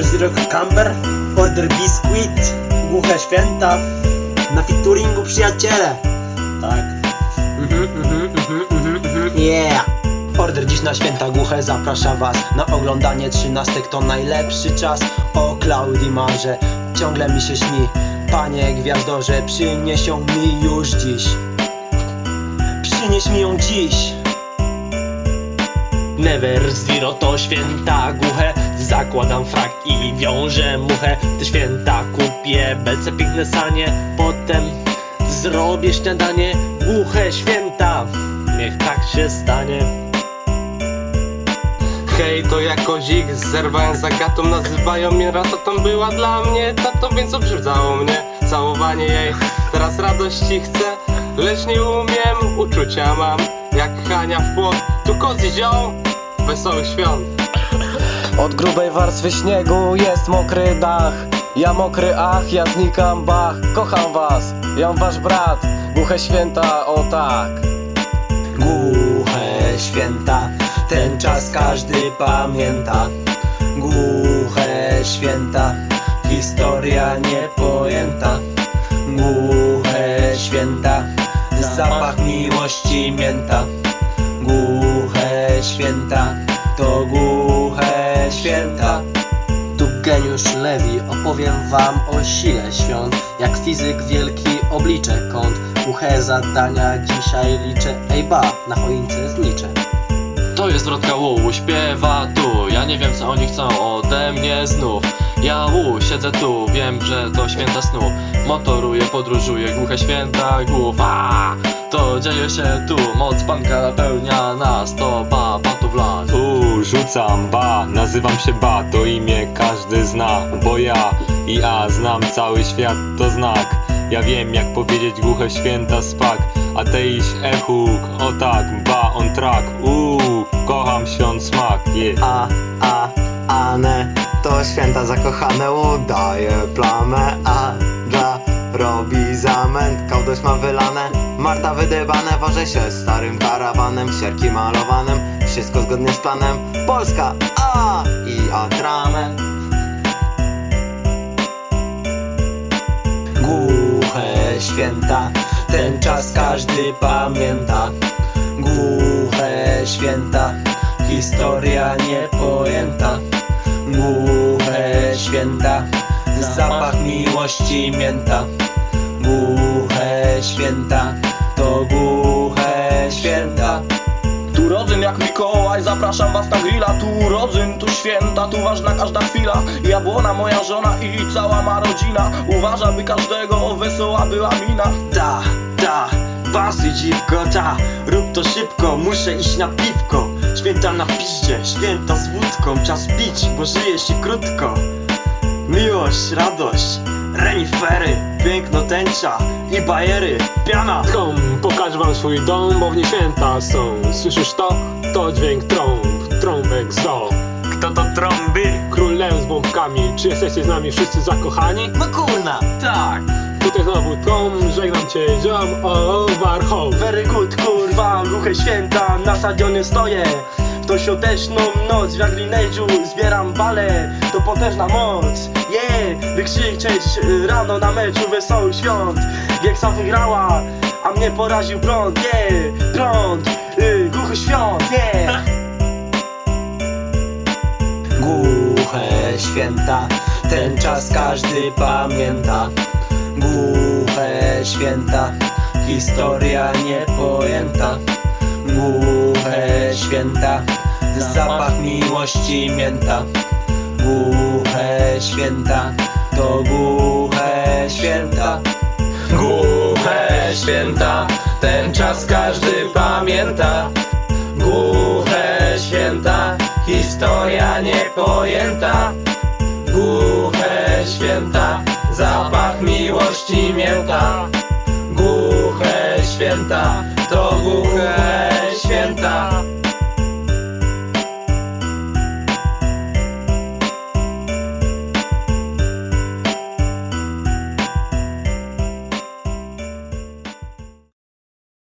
Zero Camber, Order Biscuit, Głuche Święta, na featuringu przyjaciele. Tak. Mhm, mhm, mhm, mhm, mhm. Yeah! Order dziś na święta głuche zaprasza was Na oglądanie trzynastek to najlepszy czas O Klaudii marzę, ciągle mi się śni Panie gwiazdorze, przyniesią mi już dziś Przynieś mi ją dziś Never Zero to święta głuche. Zakładam frak i wiążę muchę. Te święta kupię belce piękne sanie. Potem zrobię śniadanie Głuche święta. Niech tak się stanie. Hej, to ja Kozik, zerwałem z Agatą, nazywają mnie Ratatą Była dla mnie tatą, więc obrzydzało mnie Całowanie jej, teraz radości chcę Lecz nie umiem, uczucia mam Jak Hania w płot, tu kozi zioł Wesołych świąt. Od grubej warstwy śniegu jest mokry dach. Ja mokry ach, ja znikam bach. Kocham was, jam wasz brat. Głuche święta, o tak. Głuche święta, ten czas każdy pamięta. Głuche święta, historia niepojęta. Głuche święta, zapach miłości mięta. Głuche święta, to głuche święta. Tu geniusz Lewi, opowiem wam o sile świąt Jak fizyk wielki obliczę kąt. Głuche zadania dzisiaj liczę Ej ba, na choince zliczę To jest Rodka Wu, śpiewa tu. Ja nie wiem co oni chcą ode mnie znów. Ja Wu, siedzę tu, wiem, że to święta snu. Motoruję, podróżuję, głuche święta głów A, To dzieje się tu, moc panka napełnia nas To ba, batu w las Tu rzucam ba, nazywam się ba, to imię każdy zna, bo ja i ja znam cały świat, to znak. Ja wiem jak powiedzieć głuche święta spak, a teiś echuk, o tak, ba on track, uuu, kocham świąt smak, yeah. A, a, ane To święta zakochane udaje plamę A, robi zamęt Kołdoś ma wylane. Marta wydybane Woże się starym karawanem Sierki malowanym Wszystko zgodnie z planem. Polska, a i atrament Głuche święta, ten czas każdy pamięta. Głuche święta, historia niepojęta. Głuche święta, zapach miłości mięta. Głuche święta, to głuche święta. Tu rodzyn jak Mikołaj, zapraszam was na grilla. Tu rodzyn, tu święta, tu ważna każda chwila. Jabłona moja żona i cała ma rodzina. Uważa by każdego wesoła była mina. Ta, ta, basy dziwko, ta Rób to szybko, muszę iść na piwko. Święta na piździe, święta z wódką. Czas pić, bo żyje się krótko Miłość, radość, renifery Piękno tęcza i bajery Piana Kom, pokażę wam swój dom, bo w nie święta są. Słyszysz to? To dźwięk trąb, trąbek zo. Kto to trąby? Królem z bombkami, czy jesteście z nami wszyscy zakochani? No kurna, tak Tutaj znowu Tom, żegnam cię ziom, o warchoł. Very good, kurwa, głuche święta Na stadionie stoję w tą świąteczną noc w Jagrineju zbieram bale To potężna moc, yeah Wykrzyczeć rano na meczu wesołych świąt. Gieksa wygrała, a mnie poraził prąd, yeah Prąd, y, głuchy świąt, yeah. Głuche święta, ten czas każdy pamięta. Głuche święta, historia niepojęta. Głuche święta, zapach miłości mięta Głuche święta, to głuche święta. Głuche święta, ten czas każdy pamięta. Głuche święta, historia niepojęta. Głuche święta, zapach miłości mięta. Głuche święta, to głuche